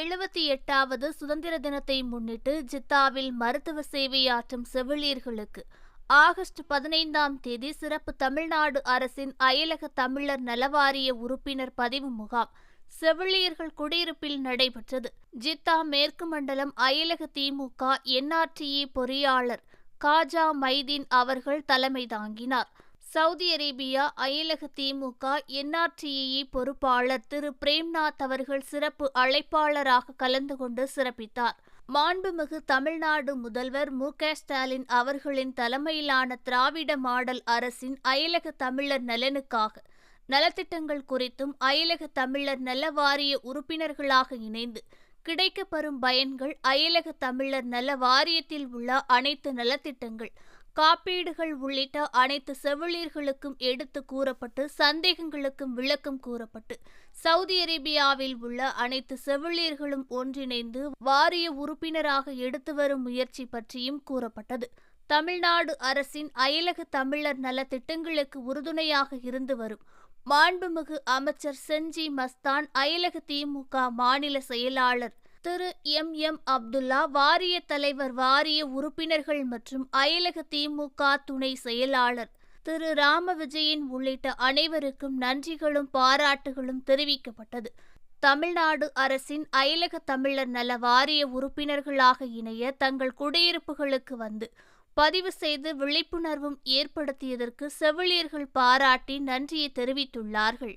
எழுபத்தி எட்டாவது சுதந்திர தினத்தை முன்னிட்டு ஜித்தாவில் மருத்துவ சேவையாற்றும் செவிலியர்களுக்கு ஆகஸ்ட் பதினைந்தாம் தேதி சிறப்பு தமிழ்நாடு அரசின் அயலக தமிழர் நலவாரிய உறுப்பினர் பதிவு முகாம் செவிலியர்கள் குடியிருப்பில் நடைபெற்றது. ஜித்தா மேற்கு மண்டலம் அயலக திமுக என்ஆர்டிஏ பொறியாளர் காஜா மைதீன் அவர்கள் தலைமை தாங்கினார். சவுதி அரேபியா அயலக திமுக என்ஆர்டிஏ பொறுப்பாளர் திரு. பிரேம்நாத் அவர்கள் சிறப்பு அழைப்பாளராக கலந்து கொண்டு சிறப்பித்தார். மாண்புமிகு தமிழ்நாடு முதல்வர் மு. க. ஸ்டாலின் அவர்களின் தலைமையிலான திராவிட மாடல் அரசின் அயலக தமிழர் நலனுக்காக நலத்திட்டங்கள் குறித்தும் அயலக தமிழர் நல வாரிய உறுப்பினர்களாக இணைந்து கிடைக்கப்பெறும் பயன்கள் அயலக தமிழர் நல வாரியத்தில் உள்ள அனைத்து நலத்திட்டங்கள் காப்பீடுகள் உள்ளிட்ட அனைத்து செவிலியர்களுக்கும் எடுத்து கூறப்பட்டு சந்தேகங்களுக்கும் விளக்கம் கூறப்பட்டு சவுதி அரேபியாவில் உள்ள அனைத்து செவிலியர்களும் ஒன்றிணைந்து வாரிய உறுப்பினராக எடுத்து வரும் முயற்சி பற்றியும் கூறப்பட்டது. தமிழ்நாடு அரசின் அயலக தமிழர் நல திட்டங்களுக்கு உறுதுணையாக இருந்து வரும் மாண்புமிகு அமைச்சர் செஞ்சி மஸ்தான் அயலக திமுக மாநில செயலாளர் திரு எம் எம் அப்துல்லா வாரிய தலைவர் வாரிய உறுப்பினர்கள் மற்றும் அயலக திமுக துணை செயலாளர் திரு ராம விஜயன் உள்ளிட்ட அனைவருக்கும் நன்றிகளும் பாராட்டுகளும் தெரிவிக்கப்பட்டது. தமிழ்நாடு அரசின் அயலக தமிழர் நல வாரிய உறுப்பினர்களாக இணைய தங்கள் குடியிருப்புகளுக்கு வந்து பதிவு செய்து விழிப்புணர்வும் ஏற்படுத்தியதற்கு செவிலியர்கள் பாராட்டி நன்றியை தெரிவித்துள்ளார்கள்.